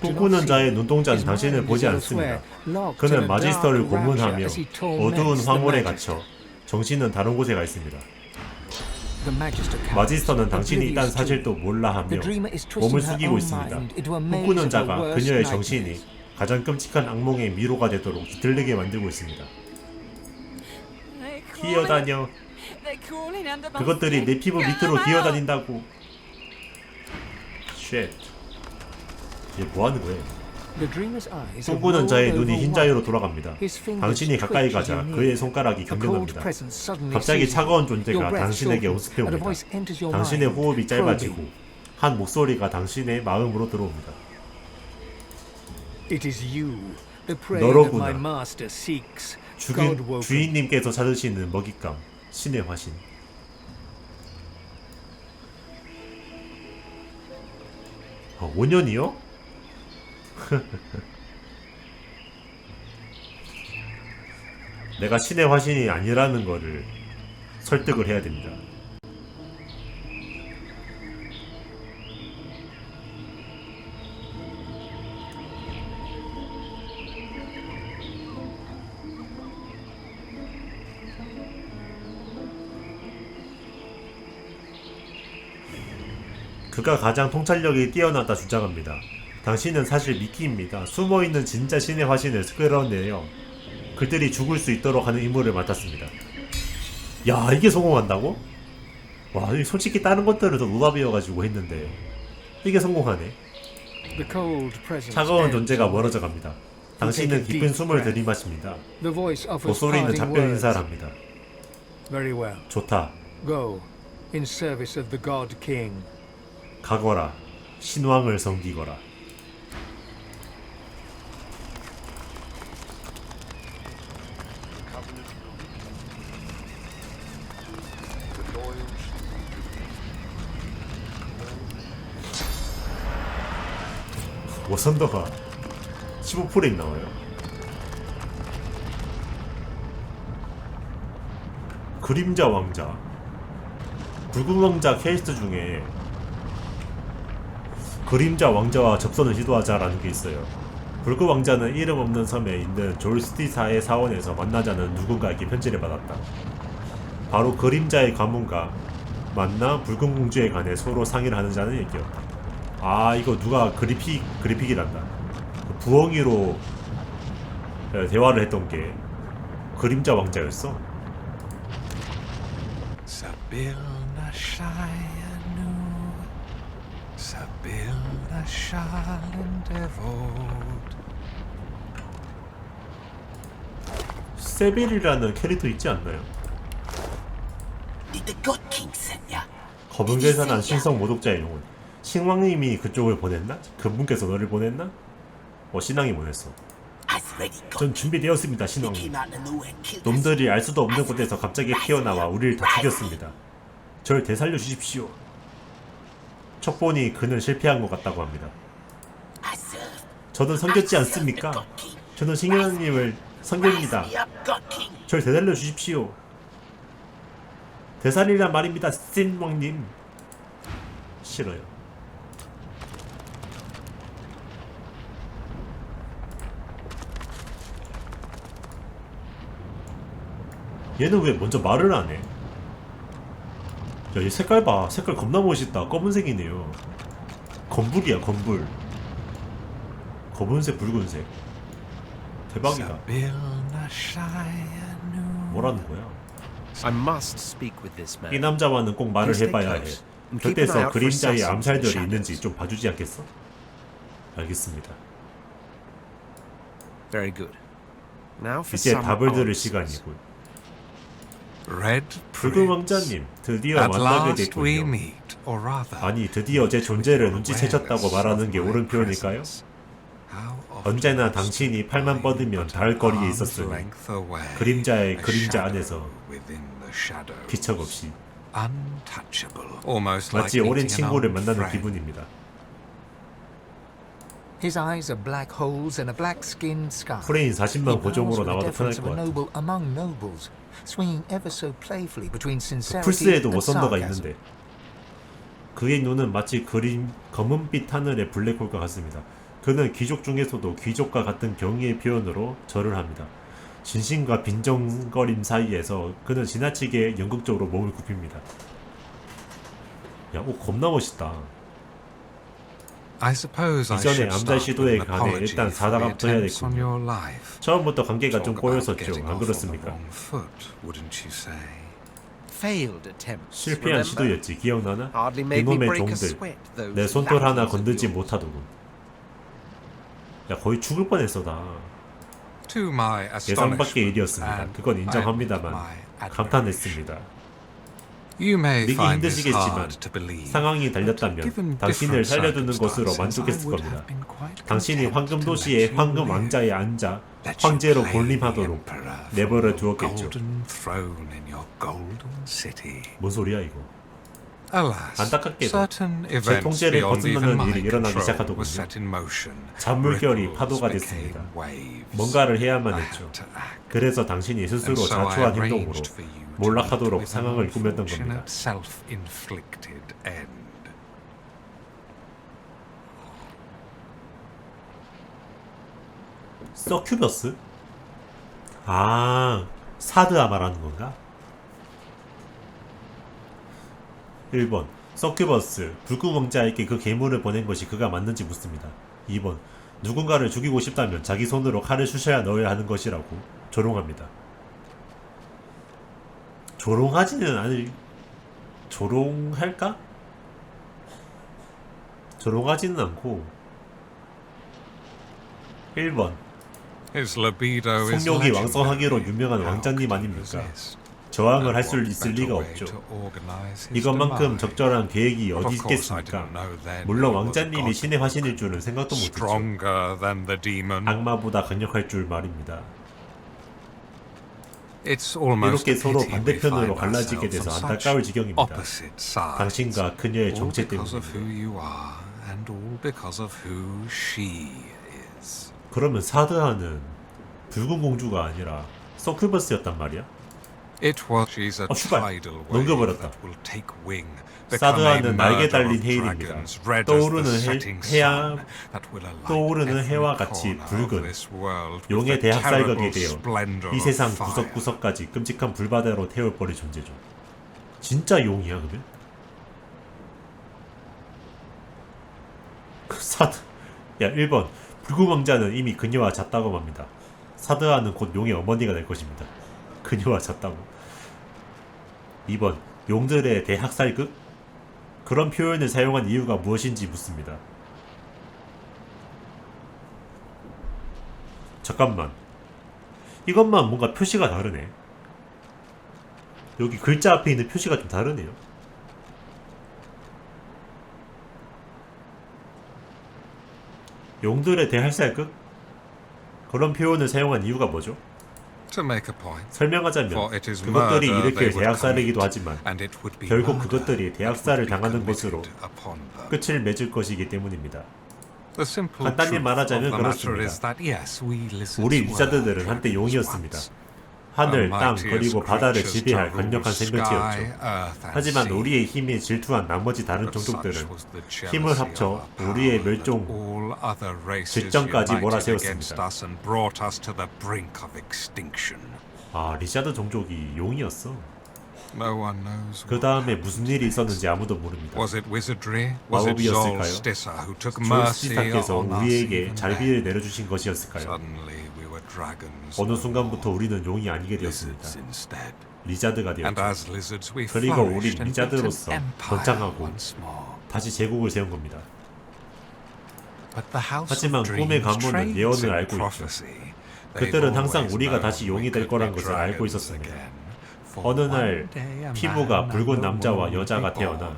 꿈꾸는. 자의 눈동자는 당신을 보지 is 않습니다. elsewhere, locked in 그는 a 마지스터를 dark 고문하며 어두운 황홀에. 갇혀 정신은 다른 곳에 가 있습니다. 마지스터는 당신이 있다는 사실도 몰라 하며 The dreamer is twisting 몸을 숙이고 있습니다. 꿈꾸는 of 자가 그녀의. 정신이 가장 끔찍한 악몽의 미로가 되도록 들리게 만들고 있습니다. 기어다녀. 그것들이 내 피부 밑으로 기어다닌다고. 쉣. 얘 뭐하는 거야? The dreamer's eyes have 꿈꾸는 자의 rolled 눈이 흰자위로 wide. 돌아갑니다. 당신이 가까이 가자. 그의 손가락이 경련합니다. 갑자기 차가운. 존재가 당신에게 shortens, 우습게 and a 옵니다. voice enters your 당신의 호흡이 짧아지고. 한 목소리가 당신의 마음으로 들어옵니다. 너로구나. 죽인. 주인님께서 찾으시는 먹잇감 신의 화신. 아, 5년이요? 내가 신의 화신이 아니라는 거를 설득을 해야 됩니다. 그가 가장 통찰력이 뛰어나다 주장합니다. 당신은 사실 미끼입니다. 숨어있는 진짜 신의 화신을 끌어내요. 그들이 죽을 수 있도록 하는 임무를 맡았습니다. 야 이게 성공한다고? 와 솔직히 다른 것들은 더 노답이어가지고 했는데 이게 성공하네. 차가운 존재가 멀어져 갑니다. 당신은 깊은 숨을 들이마십니다. 목소리는 작별. 인사를 합니다. 좋다. Go, in service of the God King. 가거라. 신왕을 섬기거라. 워선더가 15프레임 나와요. 그림자 왕자. 붉은 왕자 퀘스트 중에 그림자 왕자와 접선을 시도하자라는 게 있어요. 붉은 왕자는 이름 없는 섬에 있는 졸스티사의 사원에서 만나자는 누군가에게 편지를 받았다. 바로 그림자의 가문과 만나 붉은 공주에 관해 서로 상의를 하는 자는 얘기였다. 아 이거 누가 그리픽 그리픽이란다. 그 부엉이로 에, 대화를 했던 게 그림자 왕자였어. Shayanu Sabilna Shalin Devot 세빌이라는 캐릭터 있지 않나요? Did the God King send ya? 검은 계산한 신성 모독자의 영혼. 신왕님이 그쪽을 보냈나? 그분께서 너를 보냈나? 어 신왕이 보냈어. 전 준비되었습니다, 신왕님. 놈들이 알 수도 없는 곳에서 갑자기 튀어나와 우리를 다 죽였습니다. 절 되살려 주십시오. 척본이 그는 실패한 것 같다고 합니다. 저는 섬겼지 않습니까? 저는 신왕님을 섬깁니다. 절 되살려 주십시오. 대살이란 말입니다, 신왕님. 싫어요. 얘는 왜 먼저 말을 안 해? 야, 얘 색깔 봐. 색깔 겁나 멋있다. 검은색이네요. 건불이야, 건불. 검은색, 붉은색. 대박이다. 뭐라는 거야? I must speak with this 이 man. 남자와는 꼭 말을 해봐야 해. 곁에서 for 그림자의 암살들이 있는지. 좀 봐주지 않겠어? 알겠습니다. Very good. Now for 이제 some 답을 들을 answers. 시간이군. Red 붉은 왕자님, 드디어 만나게 됐군요. 아니, 드디어 제 존재를 눈치채셨다고 말하는 게 옳은 표현일까요? 언제나 당신이 팔만 뻗으면 닿을 거리에 있었으니 그림자의 그림자 안에서 기척 없이 마치 오랜 친구를 만나는 기분입니다. His eyes are black holes in a black skinned sky. 프레인 40만 He 고정으로 나와도 편할 것 같아. noble among nobles, swinging ever so playfully between sincerity 플스에도 and 워선더가 sarcasm. 있는데 그의 눈은 마치 그림 검은빛 하늘의 블랙홀과 같습니다. 그는 귀족 중에서도 귀족과 같은 경의의 표현으로 절을 합니다. 진심과 빈정거림 사이에서 그는 지나치게 연극적으로 몸을 굽힙니다. 야, 옷 겁나 멋있다. I suppose I 이전에 암살 시도에 관해 일단 되겠군요. your life. 처음부터 관계가 좀 꼬였었죠. 안 그렇습니까? wrong foot, wouldn't you say? Failed attempts. 실패한? 시도였지. 기억나나? Hardly made me 그놈의 break a 종들. sweat, those 내 손톱 하나 건들지. 못하더군. 야 거의 죽을 뻔했어 나. To my 예상 밖의 astonishment 일이었습니다. 그건 인정합니다만 감탄했습니다. You may 믿기 힘드시겠지만. 상황이 달렸다면 당신을 살려두는 것으로 만족했을 겁니다. 당신이 황금 도시의 황금. 왕자에 앉아 황제로 군림하도록 내버려 두었겠죠. 뭔 소리야 이거? 안타깝게도 제 통제를 벗어나는 일이 일어나기 시작하더군요. were set in motion. 잔물결이 파도가 됐습니다. 뭔가를 해야만 했죠. 그래서 당신이 스스로 자초한 행동으로 몰락하도록 상황을 꾸몄던 겁니다. 서큐버스? 아, 사드아 말하는 건가? 1번. 서큐버스. 불구 왕자에게 그 괴물을 보낸 것이 그가 맞는지 묻습니다. 2번. 누군가를 죽이고 싶다면 자기 손으로 칼을 쑤셔야 넣어야 하는 것이라고 조롱합니다. 조롱하지는 않을 조롱할까? 조롱하지는 않고 1번 His libido is 성욕이. 왕성하기로 유명한 왕자님 아닙니까? 저항을 할 수 있을 리가 없죠. 이것만큼? 적절한 계획이 어디 있겠습니까? 물론 왕자님이. 신의 화신일 줄은 생각도 못했죠. 악마보다 강력할 줄 말입니다. It's almost 이렇게 서로 반대편으로 갈라지게 돼서 안타까울 지경입니다. 당신과 그녀의 all 정체 because of who 때문입니다. you are and all because of who she is. 그러면 사드하는 붉은 공주가 아니라 서큐버스였단 말이야? 어, wave 넘겨버렸다. 사드하는 날개 달린 헤일입니다. 떠오르는 해- alight 떠오르는 해와 같이 붉은 용의 terrible 되어 이 세상. 구석구석까지 끔찍한 불바다로 태울버릴 존재죠. 진짜 용이야 그러면? 사드 야 1번 붉은 왕자는 이미 그녀와 잤다고 합니다. 사드아는 곧 용의 어머니가 될 것입니다. 그녀와 잤다고. 2번 용들의 대학살극? 그런 표현을 사용한 이유가 무엇인지 묻습니다. 잠깐만. 이것만 뭔가 표시가 다르네. 여기 글자 앞에 있는 표시가 좀 다르네요. 용들의 대할살극? 그런 표현을 사용한 이유가 뭐죠? To make a point. 설명하자면 For it is 그것들이 일으킬 대학살이기도 하지만 and it would be 결국 그것들이 대학살을 당하는 것으로. 끝을 맺을 것이기 때문입니다. The simple 간단히 말하자면 그렇습니다. is that yes, we lizards 우리 리자드들은 한때 용이었습니다. 하늘, 땅, 그리고 바다를 지배할 강력한 생명체였죠. 하지만. 우리의 힘에 질투한 나머지 다른 종족들은 힘을 합쳐 우리의 멸종, united 몰아세웠습니다. 아 리자드 종족이 용이었어. 그 다음에 무슨 일이. 있었는지 아무도 모릅니다. 마법이었을까요? Us 우리에게 잘비를? 내려주신 것이었을까요? 어느 순간부터. 우리는 용이 아니게 되었습니다. 리자드가 되었죠. as lizards we 그리고 우리 리자드로서 번창하고 once more. 다시 제국을 세운 겁니다. But the house 하지만 of 꿈의 가문은 예언을 알고 있죠. prophecy. 그들은 항상 우리가 다시 용이 될 거란 것을 알고 있었습니다. 어느 날 피부가 붉은 남자와 여자가 태어나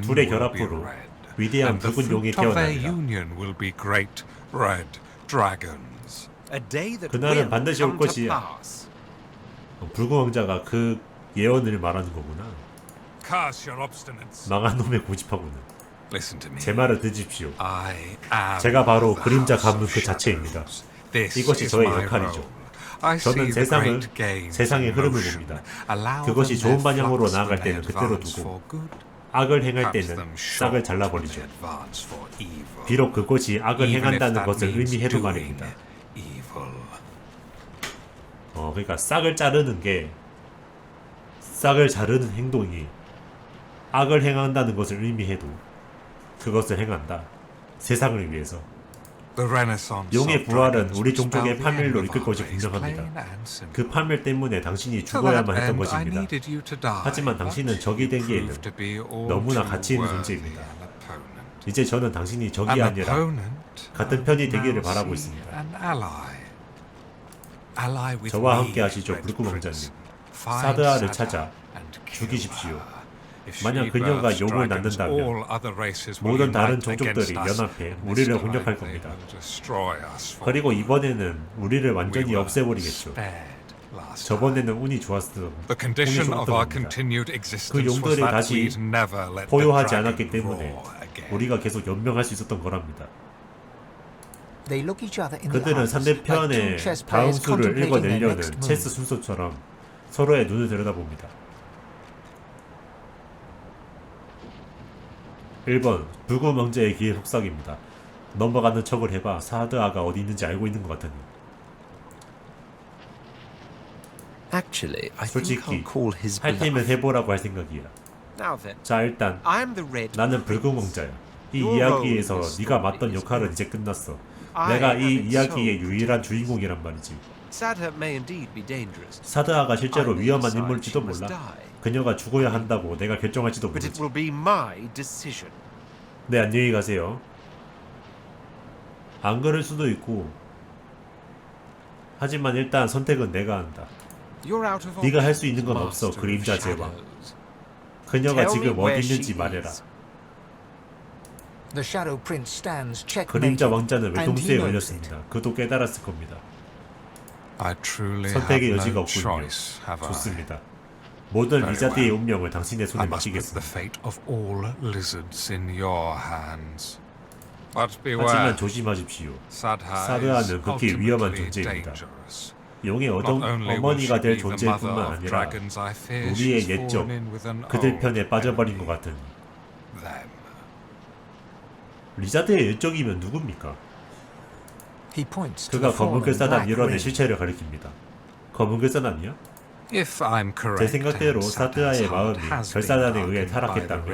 둘의 will be 결합으로 red. 위대한 붉은 용이 태어납니다. 그날은 will 반드시 올 것이야. pass. 어, 붉은 왕자가 그 예언을 말하는 거구나. 망한 놈의 고집하고는 Listen to me. 제 말을 듣십시오. I am 제가 바로 the 그림자 가문 그 자체입니다. 이것이 is 저의 my 역할이죠. role. I 저는 see the 세상을, 세상의 흐름을. 봅니다. Allow 그것이 좋은 방향으로 나아갈 때는 그대로 advance 두고 for good 악을 행할 때는 싹을 잘라버리죠. they advance for evil. 비록 그곳이 악을 even if 행한다는 것을 의미해도 doing 말입니다. 어, 그러니까 싹을 자르는 게 싹을 자르는 행동이 악을 행한다는 것을 의미해도 그것을 행한다. 세상을 위해서. 용의 부활은 우리 종족의 파멸로 이끌 것이 분명합니다. 그 파멸 때문에 당신이 죽어야만 했던 것입니다. 하지만 당신은 적이 되기에는 be all 너무나 가치 있는 존재입니다. 이제 저는 당신이 적이 아니라 같은 편이 되기를 바라고 있습니다. 저와 함께 하시죠, 불꽃. 왕자님. 사드아를 찾아 죽이십시오. 만약 그녀가 용을 낳는다면 all other races will 모든 다른 종족들이 연합해 우리를 공격할 겁니다. 그리고 이번에는 우리를 완전히 없애버리겠죠. 저번에는 운이 좋았어. The 운이 condition 좋았던 of our 겁니다. continued existence 그 was 용들이 that 다시 포효하지 않았기 때문에. 우리가 계속 연명할 수 있었던 거랍니다. 그들은 상대편의 다음 수를 읽어내려는 next move. 체스 순서처럼 서로의 눈을 들여다봅니다. 1번 붉은 왕자의 기회 속삭입니다. 넘어가는 척을 해봐 사드아가 어디 있는지 알고 있는 것 같으니 Actually, I 솔직히 할 테면. 해보라고 할 생각이야. 자 일단 I'm the red. 나는 붉은 왕자야. 이 이야기에서 네가 맡던 is 역할은. 이제 끝났어. I 내가 이 이야기의. 유일한 주인공이란 말이지. Sadher may indeed be dangerous, 사드아가 실제로 I may 위험한 decide 인물일지도 she must 몰라. die. 그녀가 죽어야 한다고 내가 결정할지도 but it 모르지. will be my decision. 네 안녕히 가세요. 안 그럴 수도 있고. 하지만 일단 선택은 내가 한다. You're out of 네가 할 수 있는 건 없어, 그림자 제왕. 그녀가 지금 어디 있는지 말해라. 그림자 왕자는 and he 외통수에 knows 걸렸습니다. 그도 깨달았을 겁니다. I truly 선택의 have 여지가 no 없군요. 좋습니다. 모든 리자드의. 운명을 당신의 손에 맡기겠습니다. 하지만 조심하십시오. Is 극히 위험한 존재입니다. 용의 어동, 어머니가 될 존재뿐만 아니라 우리의 옛적 그들 편에 빠져버린 것 같은. 리자드의 옛적이면 누굽니까? 그가 검은 글사단 일원의. 실체를 가리킵니다. 검은 글사단이요? 제 생각대로 사드아의 마음이 결사단에 의해 타락했다면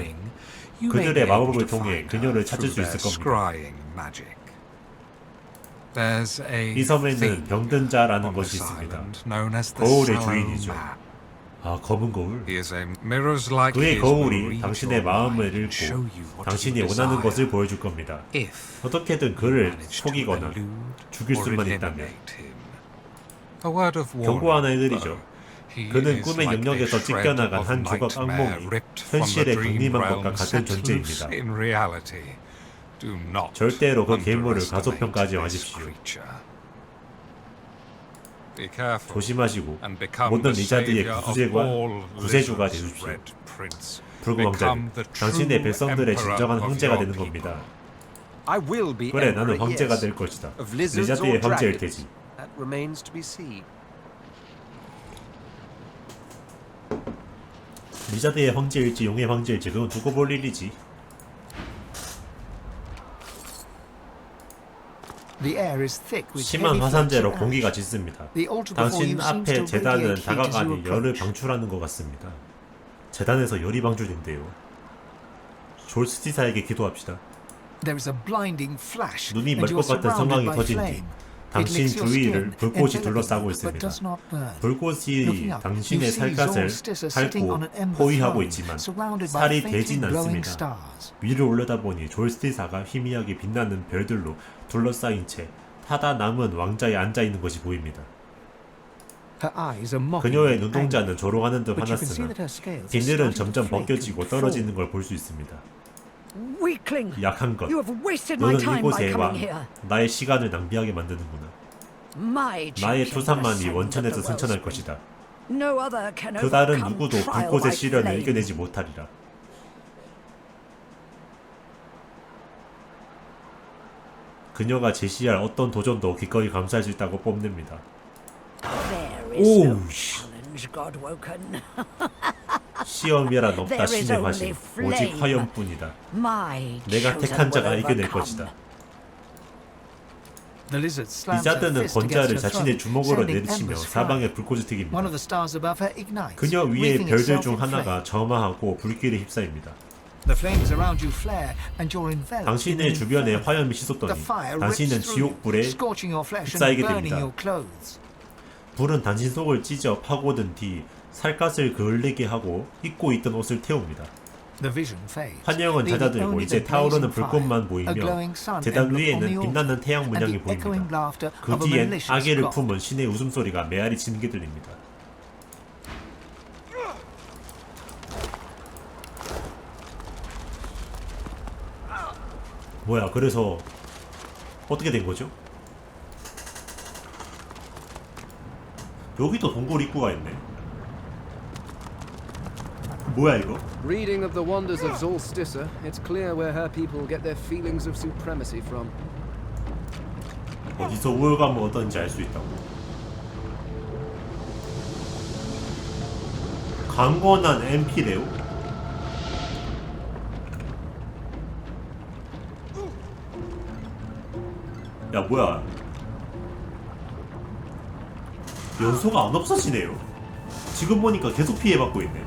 그들의 마법을 통해 그녀를 찾을 수 있을 겁니다. 이 섬에는 병든 자라는 것이 있습니다. 거울의 주인이죠. 아 검은 거울. 그의 거울이 당신의 마음을 읽고 당신이 원하는. 것을 보여줄 겁니다. 어떻게든 그를 속이거나 죽일 수만 있다면 eliminate him. A word of 경고 warning, 하나 해드리죠. though. He 그는 꿈의 영역에서 찢겨나간 한 조각 악몽이 현실에 군림한 것과 같은 존재입니다. 절대로 그 괴물을 가소평가하지 마십시오. 조심하시고 모든 the 리자드의 all 구세주가 되십시오. 붉은 왕자는 the 당신의 백성들의 진정한 황제가 되는. 겁니다. 그래 나는 황제가. 될 것이다. 리자드의 황제일. 테지. 리자드의 황제일지 용의 황제일지 그건 두고 볼 일이지. 심한 화산재로 공기가. 짙습니다. 당신 앞에 재단은 다가가니 열을. 방출하는 것 같습니다. 재단에서 열이 방출된대요. 졸스티사에게 기도합시다. 눈이 멀 것 같은 by 터진 뒤 당신 주위를 불꽃이 둘러싸고 있습니다. 불꽃이 당신의 살갗을 핥고 포위하고 있지만 살이 되진 않습니다. 위를 올려다보니 졸스티사가 희미하게 빛나는 별들로 둘러싸인 채 타다 남은 왕자에 앉아 있는 것이 보입니다. 그녀의 눈동자는 조롱하는 듯 화났으나 비늘은 점점 벗겨지고 떨어지는. 걸 볼 수 있습니다. 약한 것. 너는 이곳에 와. 나의 시간을 낭비하게 만드는구나. 나의 투산만이 원천에서 승천할 것이다. 그 다른 누구도 불꽃의 시련을. 이겨내지 못하리라. 그녀가 제시할 어떤 도전도 기꺼이 감수할 수 있다고 뽐냅니다. 오우, 씨. Godwoken. 시험이란 없다 신의 화신 오직. 화염뿐이다 내가 택한 자가 이겨낼. 것이다 리자드는 권자를 자신의 주먹으로 내리치며 사방에 One 튀깁니다 그녀 위에 별들 중. 하나가 점화하고 불길에 휩싸입니다 The flames around you flare, and you're enveloped in 당신의 주변에. 화염이 fire 당신은 지옥불에 scorching your flesh and 휩싸이게 됩니다. 불은 당신 속을 찢어 파고든 뒤 살갗을 그을리게 하고 입고 있던 옷을 태웁니다. 환영은 잦아들고 이제 타오르는 불꽃만 보이며 재단 on 위에는 빛나는 태양 문양이 보입니다. 그 뒤엔 아기를. 품은 신의 웃음소리가 메아리 치는 게 들립니다. 뭐야 그래서 어떻게 된 거죠? 여기도 동굴 입구가 있네. 뭐야 이거? Reading of the wonders of Zolstissa, it's clear where her people get their feelings of supremacy from. 어디서 우월감을 얻었는지 알 수 있다고. 강건한 MP래요? 야 뭐야? 연소가 안 없어지네요. 지금 보니까 계속 피해받고 있네.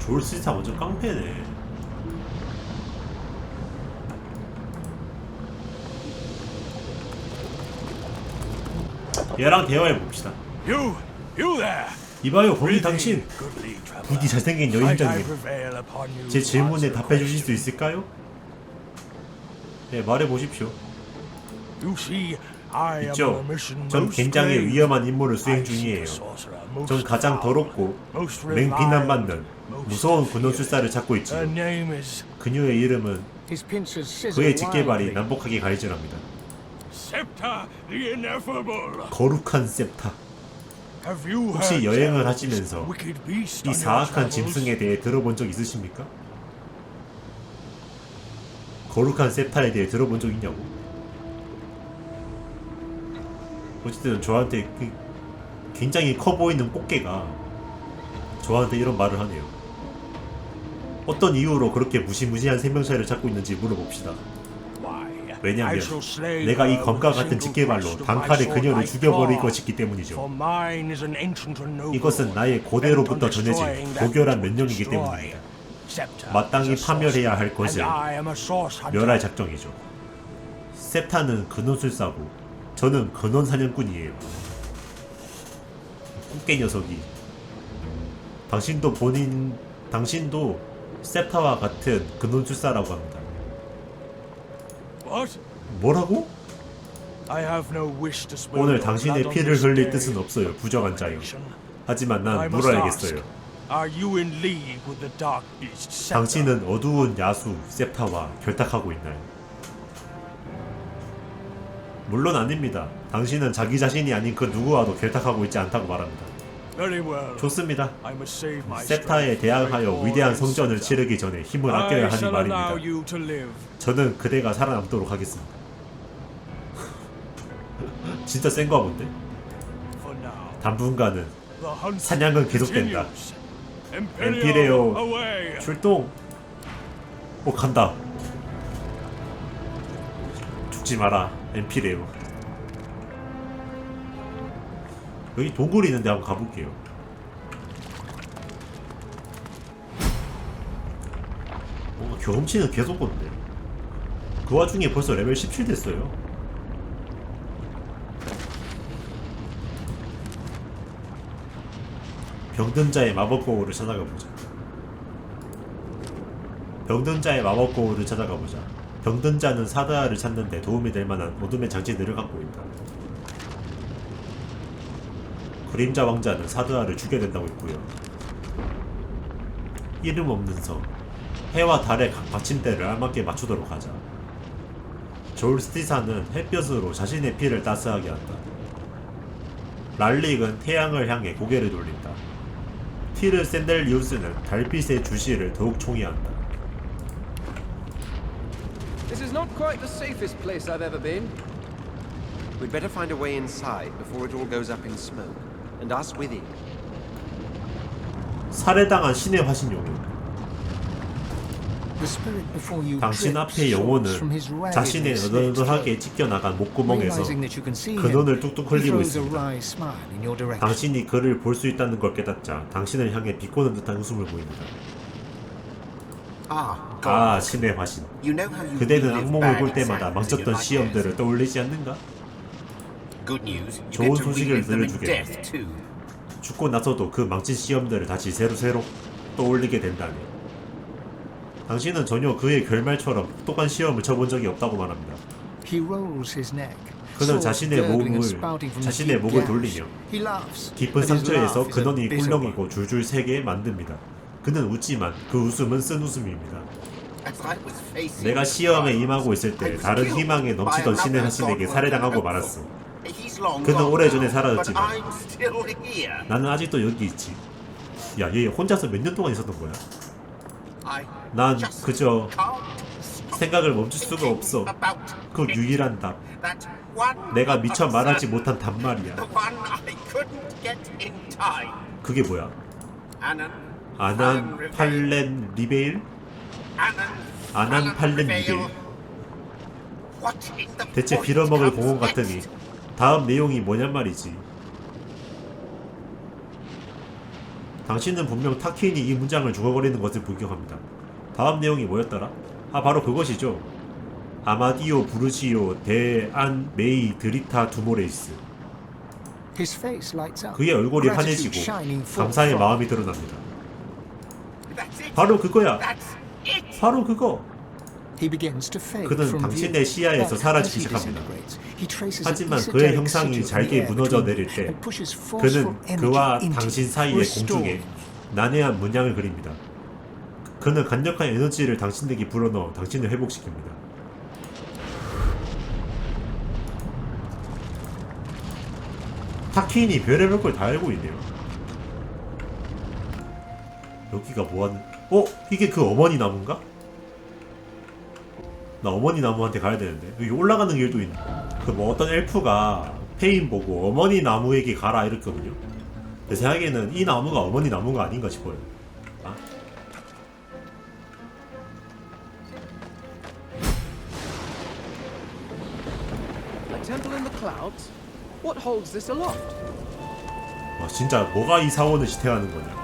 졸스타 완전 깡패네. 얘랑 대화해 봅시다. You, you there. 이봐요, 거기 당신. 부디 잘생긴 여인장님. 제 질문에 답해 주실 수? 있을까요? 네, 말해 보십시오. You see, I am 있죠. on a mission 전 굉장히. 위험한 임무를 수행 중이에요. 전 가장 더럽고 맹비난 받는 reviled, 무서운 군혼술사를 찾고 있지요. 그녀의 이름은 그의 직계발이 wildly. 난폭하게 갈질합니다. Septa the Ineffable. 거룩한. Have you 혹시 heard 여행을 tell of this 하시면서 wicked beast 이 on your 사악한 travels? 짐승에 대해 들어본 적 있으십니까? 거룩한 세타에 대해 들어본 적 있냐고? 어쨌든 저한테 그 굉장히 커 보이는 꽃게가 저한테 이런 말을 하네요. 어떤 이유로 그렇게 무시무시한 생명체를 찾고 있는지 물어봅시다. 왜냐면 slay 내가 이 검과 같은 my 단칼에 그녀를 죽여버릴. 것이기 때문이죠. 이것은 나의 고대로부터 전해진 고결한 destroy. 때문입니다. 마땅히 파멸해야 할 것을. 멸할 작정이죠. 세타는 근원술사고 저는 근원 사냥꾼이에요. 꽃게 녀석이 당신도 본인 당신도 세타와 같은 근원술사라고 합니다. What? 뭐라고? I have no wish to spill 오늘 당신의 피를 흘릴. 뜻은 없어요. 부정한 자요. 하지만 난 물어야겠어요. ask, Are you in league with the dark beast Septa? 당신은 어두운 야수 세타와 결탁하고 있나요? 물론 아닙니다. 당신은 자기 자신이 아닌 그 누구와도 결탁하고 있지 않다고 말합니다. 좋습니다. 세타에 대항하여 위대한 성전을. 치르기 전에 힘을 아껴야 하니 말입니다. 저는 그대가 살아남도록 하겠습니다. 진짜 센가 본데? 당분간은 사냥은 계속된다. 엠피레오. 출동! 오 간다. 죽지 마라 엠피레오. 여기 동굴이 있는데 한번 가볼게요. 뭔가 경험치는 계속 오는데. 그 와중에 벌써 레벨 17 됐어요. 병든 자의 마법 거울을 찾아가 보자. 병든 자의 마법 거울을 찾아가 보자. 병든 자는 사다를 찾는데 도움이 될 만한 어둠의 장치들을 갖고 있다. 그림자 왕자는 사드아를 죽여야 된다고 했고요. 이름 없는 성. 해와 달의 각 받침대를 알맞게 맞추도록 하자. 졸스티사는 햇볕으로 자신의 피를 따스하게 한다. 랄릭은 태양을 향해 고개를 돌린다. 티르 샌델리우스는 달빛의 주시를 더욱 총이한다. This is not quite the safest place I've ever been. We'd better find a way inside before it all goes up in smoke. And us with it. 살해당한 신의 화신 영혼. The spirit before you 당신 his 영혼은 자신의 너덜너덜하게 찢겨나간 목구멍에서 Realizing that you can see 근원을 뚝뚝 흘리고 있습니다. wry smile in your direction. 당신이 그를 볼 수 있다는 걸 깨닫자 당신을 향해 비꼬는 듯한 웃음을 보입니다. Ah. 아 신의 화신. You know how you 그대는 악몽을 볼 때마다 망쳤던? 시험들을 떠올리지 않는가? Good news. You 좋은 소식을 들려주게. death too. 죽고 나서도 그 망친 시험들을 다시 새로새로 떠올리게 된다니. 당신은 전혀 그의 결말처럼 똑똑한 시험을 쳐본 적이 없다고 말합니다. He rolls his neck. 그는 자신의 몸을 자신의 목을. 돌리며 깊은 상처에서 근원이 꿀렁이고. 줄줄 새게 만듭니다. 그는 웃지만 그 웃음은 쓴 웃음입니다. 내가 시험에 임하고 있을 때 다른 희망에 넘치던 신의 하신에게 살해당하고 말았어. 그는 오래전에 사라졌지만 but I'm still here. 나는 아직도 여기 있지. 야, 얘 혼자서 몇 년 동안 있었던 거야? 난 그저 생각을 멈출 수가 없어. 그. 유일한 답. 내가 미처 말하지 못한 단말이야. 그게 뭐야? 아난 팔렌 리베일? 아난 팔렌. 리베일. 대체 빌어먹을 공원 같으니? 다음 내용이 뭐냔 말이지. 당신은 분명 타키인이 이 문장을 중얼거리는 것을 불경합니다. 다음 내용이 뭐였더라? 아 바로 그것이죠. 아마디오 부르시오 데안 메이 드리타 두모레이스. 그의 얼굴이 환해지고 감사의. 마음이 드러납니다. 바로 그거야. 바로 그거. 그는 당신의. 시야에서 사라지기 시작합니다. 하지만 그의 형상이 잘게 무너져 내릴 때 그는 그와 당신 사이의 공중에 난해한 문양을 그립니다. 그는 강력한 에너지를 당신에게 불어넣어 당신을 회복시킵니다. 타키인이 별의별 걸 다 알고 있네요. 여기가 뭐하는? 어? 이게 그 어머니 나무인가? 나 어머니 나무한테 가야 되는데 여기 올라가는 길도 있네. 그뭐 어떤 엘프가 페인 보고 어머니 나무에게 가라 이랬거든요. 내 생각에는 이 나무가 어머니 나무가 아닌가 싶어요. 아? A temple in the clouds? What holds this aloft? 와 진짜 뭐가 이 사원을 지탱하는 거냐?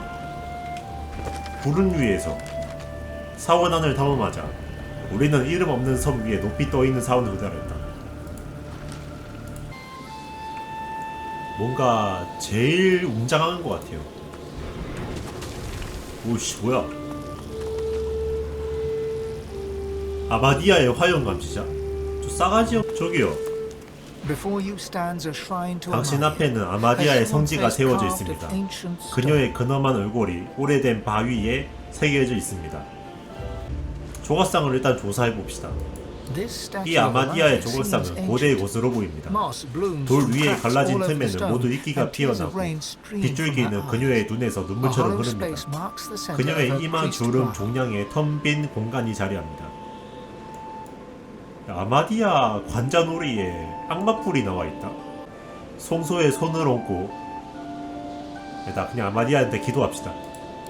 구름 위에서 사원 안을 탐험하자. 우리는 이름 없는 섬 위에 높이 떠 있는 사원을 도달했다. 뭔가 제일 웅장한 것 같아요. 오씨 뭐야? 아마디아의 화염 감시자? 저 싸가지요? 저기요. 당신 앞에는 아마디아의 성지가 세워져 있습니다. 그녀의 근엄한 얼굴이 오래된 바위에 새겨져 있습니다. 조각상을 일단 조사해 봅시다. 이 아마디아의 조각상은 고대의. 것으로 보입니다. 돌 위에 갈라진 틈에는 모두 이끼가 피어나고 빗줄기는 그녀의. 눈에서 눈물처럼 흐릅니다. 그녀의 이마 주름. 종량의 텅빈 공간이 자리합니다. 아마디아 관자놀이에 악마뿔이 나와 있다. 송소의 손을 얹고 일단 그냥 아마디아한테 기도합시다.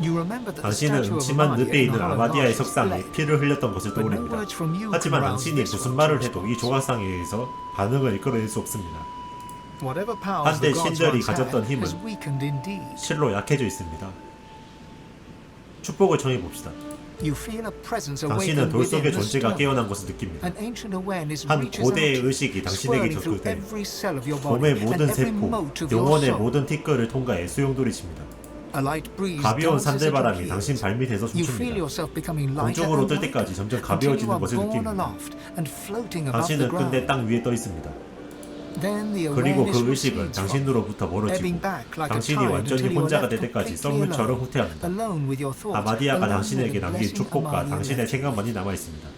You remember that the 당신은 음침한 늪에 있는 아마디아의 석상에. 피를 흘렸던 것을 떠올립니다. 하지만 당신이 무슨 말을 해도 이. 조각상에 의해서 반응을 이끌어낼 수 없습니다. 한때 신들이 가졌던 힘은. 실로 약해져 있습니다. 축복을 청해 봅시다. You feel a presence 당신은 돌 속의 존재가. 깨어난 것을 느낍니다. 한 고대의 의식이 당신에게 접근돼 몸의 모든 세포, 영혼의. 모든 티끌을 통과해 수용돌이 칩니다. A light breeze 가벼운 산들바람이. 당신 발밑에서 You feel 춤춥니다. yourself becoming lighter 공중으로 and 뜰 때까지 점점 가벼워지는 것을 느낍니다. 당신은 ground. 땅 위에 떠 있습니다. Then the 그리고 그 의식은 당신으로부터 멀어지고 ebbing back like a 당신이 완전히 혼자가 될 때까지 alone, 후퇴합니다. 아마디아가 당신에게 남긴 축복과 당신의. 생각만이 남아 있습니다.